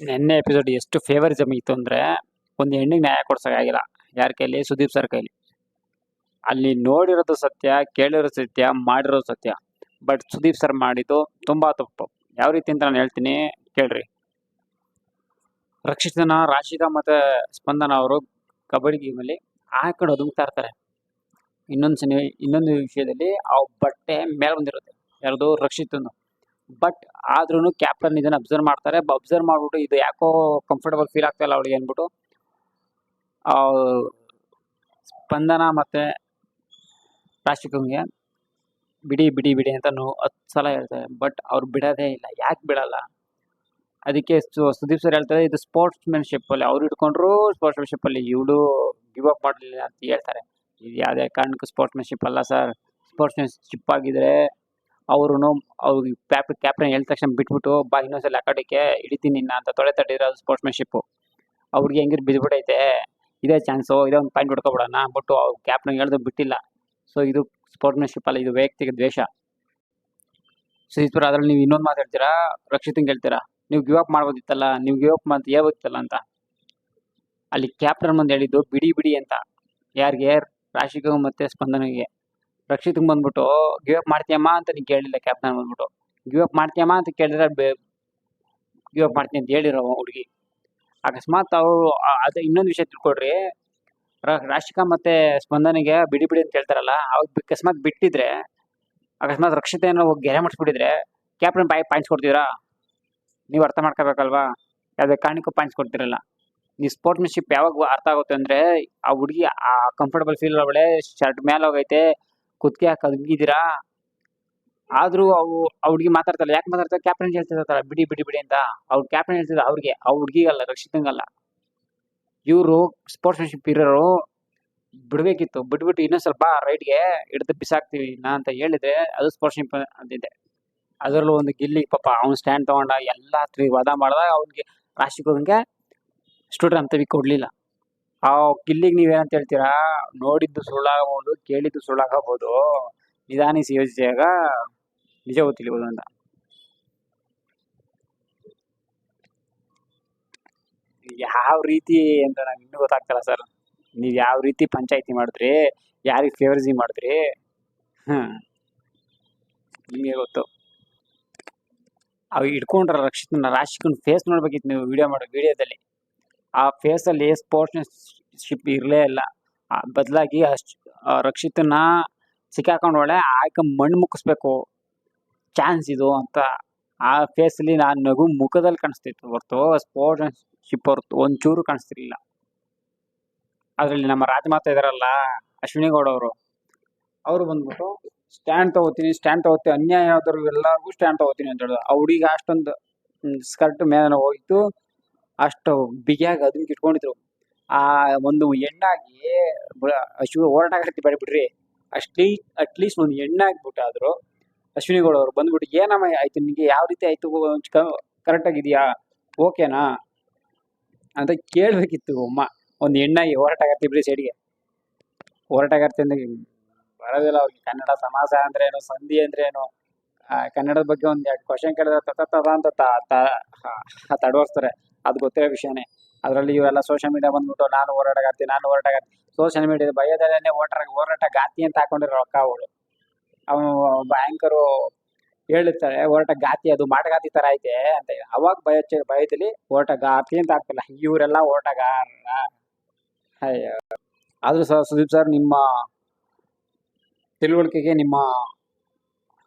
ನೆನ್ನೆ ಎಪಿಸೋಡ್ ಎಷ್ಟು ಫೇವರಿಸಮ್ ಇತ್ತು ಅಂದರೆ ಒಂದು ಹೆಣ್ಣಿಗೆ ನ್ಯಾಯ ಕೊಡ್ಸೋಕ್ಕಾಗಿಲ್ಲ ಯಾರ ಕೈಲಿ? ಸುದೀಪ್ ಸರ್ ಕೈಲಿ. ಅಲ್ಲಿ ನೋಡಿರೋದು ಸತ್ಯ ಕೇಳಿರೋ ಸತ್ಯ ಮಾಡಿರೋ ಸತ್ಯ. ಬಟ್ ಸುದೀಪ್ ಸರ್ ಮಾಡಿದ್ದು ತುಂಬ ತಪ್ಪು. ಯಾವ ರೀತಿ ಅಂತ ನಾನು ಹೇಳ್ತೀನಿ, ಕೇಳ್ರಿ. ರಕ್ಷಿತನ ರಾಶಿಕಾ ಮತ್ತು ಸ್ಪಂದನ ಅವರು ಕಬಡ್ಡಿ ಗೇಮಲ್ಲಿ ಹಾಕೊಂಡು ಒದುಗ್ತಾ ಇರ್ತಾರೆ. ಇನ್ನೊಂದು ಸನಿ ಇನ್ನೊಂದು ವಿಷಯದಲ್ಲಿ ಆ ಬಟ್ಟೆ ಮೇಲೆ ಬಂದಿರುತ್ತೆ. ಯಾರ್ದು? ರಕ್ಷಿತನು. ಬಟ್ ಆದ್ರೂ ಕ್ಯಾಪ್ಟನ್ ಇದನ್ನ ಅಬ್ಸರ್ವ್ ಮಾಡ್ತಾರೆ. ಅಬ್ಸರ್ವ್ ಮಾಡ್ಬಿಟ್ಟು ಇದು ಯಾಕೋ ಕಂಫರ್ಟಬಲ್ ಫೀಲ್ ಆಗ್ತಾ ಇಲ್ಲ ಅವಳಿಗೆ ಅಂದ್ಬಿಟ್ಟು ಸ್ಪಂದನ ಮತ್ತೆ ರಾಶಿಕಂಗೆ ಬಿಡಿ ಬಿಡಿ ಬಿಡಿ ಅಂತ ನೋ ಹತ್ತು ಸಲ ಹೇಳ್ತಾರೆ. ಬಟ್ ಅವ್ರು ಬಿಡೋದೇ ಇಲ್ಲ. ಯಾಕೆ ಬಿಡಲ್ಲ? ಅದಕ್ಕೆ ಸುದೀಪ್ ಸರ್ ಹೇಳ್ತಾರೆ, ಇದು ಸ್ಪೋರ್ಟ್ಸ್ ಅಲ್ಲಿ ಅವ್ರು ಇಟ್ಕೊಂಡ್ರು ಸ್ಪೋರ್ಟ್ಸ್ ಅಲ್ಲಿ ಇವಳು ಗಿವ್ ಅಪ್ ಮಾಡಲಿಲ್ಲ ಅಂತ ಹೇಳ್ತಾರೆ. ಇದು ಯಾವುದೇ ಕಾರಣಕ್ಕೂ ಸ್ಪೋರ್ಟ್ಸ್ಮೆನ್ಶಿಪ್ ಅಲ್ಲ ಸರ್. ಸ್ಪೋರ್ಟ್ಸ್ಮೆನ್ಶಿಪ್ ಆಗಿದ್ರೆ ಅವರು ಅವ್ರಿಗೆ ಕ್ಯಾಪ್ ಕ್ಯಾಪ್ಟನ್ ಹೇಳಿದ ತಕ್ಷಣ ಬಿಟ್ಬಿಟ್ಟು, ಬಾ ಇನ್ನೊಂದ್ಸಲ ಆಟಾಡಕ್ಕೆ ಹಿಡಿತೀನಿ ನಿನ್ನ ಅಂತ ತೊಳೆ ತಟ್ಟಿದ್ರೆ ಅದು ಸ್ಪೋರ್ಟ್ಸ್ಮೆನ್ಶಿಪ್ಪು ಅವ್ರಿಗೆ ಹೆಂಗಿರ್ ಬಿದ್ಬಿಟ್ಟೈತೆ ಇದೇ ಚಾನ್ಸು ಇದೇ ಒಂದು ಪಾಯಿಂಟ್ ಹೊಡ್ಕೊಬಿಡೋಣ. ಬಟ್ ಅವ್ರು ಕ್ಯಾಪ್ಟನ್ ಹೇಳ್ದು ಬಿಟ್ಟಿಲ್ಲ. ಸೊ ಇದು ಸ್ಪೋರ್ಟ್ಸ್ಮೆನ್ಶಿಪ್ ಅಲ್ಲ, ಇದು ವೈಯಕ್ತಿಕ ದ್ವೇಷ. ಸುದೀಪ್ರ ಅದ್ರಲ್ಲಿ ನೀವು ಇನ್ನೊಂದು ಮಾತು ಹೇಳ್ತೀರಾ? ರಕ್ಷಿತಂಗೆ ಹೇಳ್ತೀರಾ ನೀವು ಗಿವ್ ಅಪ್ ಮಾಡ್ಬೋದಿತ್ತಲ್ಲ, ನೀವು ಗಿವ್ ಅಪ್ ಮಾಡ್ ಹೇಳ್ಬೋದಿತ್ತಲ್ಲ ಅಂತ. ಅಲ್ಲಿ ಕ್ಯಾಪ್ಟನ್ ಮುಂದೆ ಹೇಳಿದ್ದು, ಬಿಡಿ ಬಿಡಿ ಅಂತ. ಯಾರಿಗೆ? ರಾಶಿಗೂ ಮತ್ತು ಸ್ಪಂದನಿಗೆ. ರಕ್ಷಿತ್ಗೆ ಬಂದ್ಬಿಟ್ಟು ಗಿವ್ ಅಪ್ ಮಾಡ್ತೀಯಮ್ಮ ಅಂತ ನೀನು ಕೇಳಿಲ್ಲ ಕ್ಯಾಪ್ಟನ್ ಬಂದ್ಬಿಟ್ಟು. ಗಿವ್ ಅಪ್ ಮಾಡ್ತೀಯಮ್ಮ ಅಂತ ಕೇಳಿದ್ರೆ ಗಿವ್ ಅಪ್ ಮಾಡ್ತೀನಿ ಅಂತ ಹೇಳಿರೋ ಹುಡುಗಿ. ಅಕಸ್ಮಾತ್ ಅವರು ಅದೇ ಇನ್ನೊಂದು ವಿಷಯ ತಿಳ್ಕೊಡ್ರಿ ರಾಶಿಕಾ ಮತ್ತೆ ಸ್ಪಂದನಿಗೆ ಬಿಡಿ ಬಿಡಿ ಅಂತ ಹೇಳ್ತಾರಲ್ಲ ಅವಾಗ ಅಕಸ್ಮಾತ್ ಬಿಟ್ಟಿದ್ರೆ, ಅಕಸ್ಮಾತ್ ರಕ್ಷಿತ ಏನೋ ಗೆರೆ ಮಾಡಿಸ್ಬಿಟ್ಟಿದ್ರೆ ಕ್ಯಾಪ್ಟನ್ ಬಾಯ್ ಪಾಯಿಂಟ್ಸ್ ಕೊಡ್ತೀರಾ? ನೀವು ಅರ್ಥ ಮಾಡ್ಕೋಬೇಕಲ್ವಾ? ಯಾವುದೇ ಕಾರಣಕ್ಕೂ ಪಾಯಿಂಟ್ಸ್ ಕೊಡ್ತಿರಲ್ಲ. ನೀವು ಸ್ಪೋರ್ಟ್ಸ್ಮನ್ಶಿಪ್ ಯಾವಾಗ ಅರ್ಥ ಆಗುತ್ತೆ ಅಂದ್ರೆ, ಆ ಹುಡುಗಿ ಆ ಕಂಫರ್ಟಬಲ್ ಫೀಲ್ ಅವಳೆ ಶರ್ಟ್ ಮೇಲೆ ಹೋಗೈತೆ ಕುತ್ತಿಗೆ ಹಾಕಿ ಅದ್ಗಿದ್ದೀರಾ ಆದ್ರೂ ಅವು, ಆ ಹುಡುಗಿ ಮಾತಾಡ್ತಾರಲ್ಲ ಯಾಕೆ ಮಾತಾಡ್ತಾರೆ ಕ್ಯಾಪ್ಟನ್ ಹೇಳ್ತಿರ್ತಾರ ಬಿಡಿ ಬಿಡಿ ಬಿಡಿ ಅಂತ. ಅವ್ರ ಕ್ಯಾಪ್ಟನ್ ಹೇಳ್ತಿದ್ರು ಅವ್ರಿಗೆ, ಆ ಹುಡುಗಿಗಲ್ಲ, ರಕ್ಷಿತಂಗಲ್ಲ. ಇವರು ಸ್ಪೋರ್ಟ್ಸ್ಮನ್ಶಿಪ್ ಇರೋರು ಬಿಡ್ಬೇಕಿತ್ತು. ಬಿಟ್ಬಿಟ್ಟು ಇನ್ನೂ ಸ್ವಲ್ಪ ರೈಟ್ಗೆ ಹಿಡಿದು ಬಿಸಾಕ್ತೀವಿ, ನಾ ಅಂತ ಹೇಳಿದ್ರೆ ಅದು ಸ್ಪೋರ್ಟ್ಸ್ಶಿಪ್ ಅಂತಿದೆ. ಅದರಲ್ಲೂ ಒಂದು ಗಿಲ್ಲಿ, ಪಾಪ ಅವ್ನು ಸ್ಟ್ಯಾಂಡ್ ತಗೊಂಡ ಎಲ್ಲ ತ್ರಿ ವಾದ ಮಾಡಿದಾಗ ಅವ್ನಿಗೆ ರಾಶಿಕೋಗಂಗೆ ಸ್ಟೂಡೆಂಟ್ ಅಂತ ಕೊಡ್ಲಿಲ್ಲ. ಆ ಕಿಲ್ಲಿಗೆ ನೀವೇನಂತ ಹೇಳ್ತೀರಾ? ನೋಡಿದ್ದು ಸುಳ್ಳಾಗಬಹುದು, ಕೇಳಿದ್ದು ಸುಳ್ಳಾಗಬಹುದು. ನಿಧಾನಿಸಿ ಯೋಚಿಸಿದಾಗ ನಿಜ ತಿಳಿಬಹುದು ಅಂತ. ಯಾವ ರೀತಿ ಅಂತ ನಂಗೆ ಇನ್ನೂ ಗೊತ್ತಾಗ್ತಲ್ಲ ಸರ್. ನೀವು ಯಾವ ರೀತಿ ಪಂಚಾಯಿತಿ ಮಾಡಿದ್ರಿ, ಯಾರಿಗೆ ಫೇವರ್ಸಿ ಮಾಡಿದ್ರಿ? ಹ್ಮ್. ನಿಮಗೆ ಗೊತ್ತು. ಅವ್ ಇಟ್ಕೊಂಡ್ರ ರಕ್ಷಿತನ ರಾಶಿಕನ್ ಫೇಸ್ ನೋಡ್ಬೇಕಿತ್ತು ನೀವು ವಿಡಿಯೋ ಮಾಡೋ ವಿಡಿಯೋದಲ್ಲಿ ಆ ಫೇಸಲ್ಲಿ ಸ್ಪೋರ್ಟ್ಸ್ಶಿಪ್ ಇರಲೇ ಇಲ್ಲ. ಬದಲಾಗಿ ಅಷ್ಟು ರಕ್ಷಿತನ ಸಿಕ್ಕಾಕೊಂಡು ಒಳ್ಳೆ ಆಯ್ಕೆ ಮಣ್ಣು ಮುಕ್ಕಿಸ್ಬೇಕು. ಚಾನ್ಸ್ ಇದು ಅಂತ ಆ ಫೇಸಲ್ಲಿ ನಾನು ನಗು ಮುಖದಲ್ಲಿ ಕಾಣಿಸ್ತಿತ್ತು ಹೊರ್ತು ಸ್ಪೋರ್ಟ್ಸ್ಶಿಪ್ ಹೊರ್ತು ಒಂಚೂರು ಕಾಣಿಸ್ತಿರ್ಲಿಲ್ಲ. ಅದರಲ್ಲಿ ನಮ್ಮ ರಾಜಮಾತ ಇದಾರಲ್ಲ, ಅಶ್ವಿನಿ ಗೌಡ ಅವರು. ಅವರು ಬಂದ್ಬಿಟ್ಟು ಸ್ಟ್ಯಾಂಡ್ ತಗೋತೀನಿ ಸ್ಟ್ಯಾಂಡ್ ತಗೋತೀನಿ, ಅನ್ಯಾಯ ಆದರೂ ಎಲ್ಲರಿಗೂ ಸ್ಟ್ಯಾಂಡ್ ತಗೋತೀನಿ ಅಂತ ಹೇಳಿದ್ರು. ಆ ಹುಡುಗಿ ಅಷ್ಟೊಂದು ಸ್ಕರ್ಟ್ ಮೇಲೆ ಹೋಯ್ತು. ಅಷ್ಟು ಬಿಗಿಯಾಗಿ ಅದನ್ನ ಇಟ್ಕೊಂಡಿದ್ರು. ಆ ಒಂದು ಹೆಣ್ಣಾಗಿ ಅಶ್ವಿ ಹೋರಾಟಗಾರ್ತಿ ಬೇಡ ಬಿಡ್ರಿ. ಅಷ್ಟ್ ಅಟ್ಲೀಸ್ಟ್ ಒಂದು ಹೆಣ್ಣಾಗ್ಬಿಟ್ಟಾದ್ರು ಅಶ್ವಿನಿ ಗೌಡ ಅವರು ಬಂದ್ಬಿಟ್ಟು, ಏನಮ್ಮ ಆಯ್ತು ನಿಮಗೆ ಯಾವ ರೀತಿ ಆಯ್ತು? ಕರೆಕ್ಟ್ ಆಗಿದೆಯಾ ಓಕೆನಾ? ಅಂತ ಕೇಳ್ಬೇಕಿತ್ತು ಅಮ್ಮ ಒಂದು ಹೆಣ್ಣಾಗಿ ಹೋರಾಟಗಾರ್ತಿ ಬಿಡಿ ಸೈಡ್ಗೆ. ಹೋರಾಟಗಾರ್ತಿ ಅಂದ್ರೆ ಬರೋದಿಲ್ಲ ಅವ್ರಿಗೆ. ಕನ್ನಡ ಸಮಾಸ ಅಂದ್ರೆ ಏನು, ಸಂಧಿ ಅಂದ್ರೆ ಏನು? ಕನ್ನಡದ ಬಗ್ಗೆ ಒಂದು ಎರಡು ಕ್ವಶನ್ ಕೇಳಿದ್ರೆ ತತ ತದ ಅಂತ ತಡವರ್ಸ್ತಾರೆ. ಅದು ಗೊತ್ತಿರೋ ವಿಷಯನೇ. ಅದರಲ್ಲಿ ಇವೆಲ್ಲ ಸೋಷಿಯಲ್ ಮೀಡಿಯಾ ಬಂದ್ಬಿಟ್ಟು ನಾನು ಹೋರಾಟಗಾರ್ತಿ ನಾನು ಹೋರಾಟಗಾರ್ತಿ. ಸೋಷಿಯಲ್ ಮೀಡಿಯಾದ ಭಯದಲ್ಲೇ ಹೋರಾಟ ಗಾತಿ ಅಂತ ಹಾಕೊಂಡಿರೋ ರೊಕ್ಕ ಅವಳು. ಅವನು ಭಯಂಕರು ಹೇಳಿರ್ತಾರೆ ಹೋರಾಟ ಗಾತಿ ಅದು ಮಾಟಗಾತಿ ತರ ಐತೆ ಅಂತ ಅವಾಗ ಭಯ ಭಯದಲ್ಲಿ ಭಯದಲ್ಲಿ ಗಾತಿ ಅಂತ ಹಾಕ್ತಿಲ್ಲ. ಇವರೆಲ್ಲ ಹೋರಾಟಗಾರ. ಅಯ್ಯೋ. ಆದ್ರೂ ಸರ್ ಸುದೀಪ್ ಸರ್ ನಿಮ್ಮ ತಿಳುವಳಿಕೆಗೆ, ನಿಮ್ಮ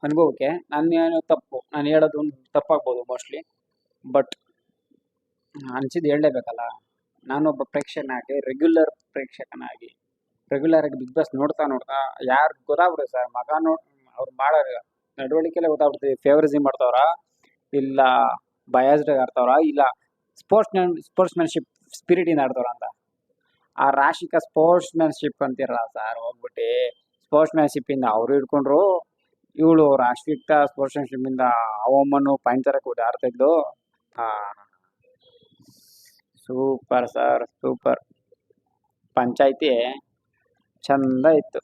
ಅನುಭವಕ್ಕೆ ನಾನು ತಪ್ಪು? ನಾನು ಹೇಳೋದು ತಪ್ಪಾಗ್ಬೋದು ಮೋಸ್ಟ್ಲಿ. ಬಟ್ ಅನ್ಸಿದ್ದು ಹೇಳಲೇಬೇಕಲ್ಲ. ನಾನೊಬ್ಬ ಪ್ರೇಕ್ಷಕನಾಗಿ ರೆಗ್ಯುಲರ್ ಪ್ರೇಕ್ಷಕನಾಗಿ ರೆಗ್ಯುಲರ್ ಆಗಿ ಬಿಗ್ ಬಾಸ್ ನೋಡ್ತಾ ನೋಡ್ತಾ, ಯಾರು ಗೊತ್ತಾಗ್ಬಿಡುತ್ತೆ ಸರ್? ಮಗ ನೋಡ್ ಅವ್ರು ಮಾಡೋ ನಡವಳಿಕೆಲೆ ಗೊತ್ತಾಗ್ಬಿಡ್ತೀವಿ ಫೇವರಿಸಮ್ ಮಾಡ್ತಾವ್ರ, ಇಲ್ಲ ಬಯಾಸ್ಡ್ ಆಡ್ತಾವ್ರ, ಇಲ್ಲ ಸ್ಪೋರ್ಟ್ಸ್ ಮ್ಯಾನ್ ಸ್ಪೋರ್ಟ್ಸ್ಮನ್ಶಿಪ್ ಸ್ಪಿರಿಟಿಂದ ಆಡ್ತಾವ್ರ ಅಂತ. ಆ ರಾಶಿಕ ಸ್ಪೋರ್ಟ್ಸ್ಮನ್ಶಿಪ್ ಅಂತಿರಲ್ಲ ಸರ್, ಹೋಗ್ಬಿಟ್ಟು. ಸ್ಪೋರ್ಟ್ಸ್ಮ್ಯಾನ್ಶಿಪ್ ಇಂದ ಅವರು ಹಿಡ್ಕೊಂಡ್ರು, ಇವಳು ರಾಷ್ಟ್ರೀಯ ಸ್ಪೋರ್ಟ್ಸ್ಮ್ಯಾನ್ಶಿಪ್ ಇಂದ ಅವಮ್ಮನ್ನು ಇದ್ಲು. ಹಾ. ಸೂಪರ್ ಸರ್ ಸೂಪರ್ ಪಂಚಾಯ್ತಿ ಚಂದ ಇತ್ತು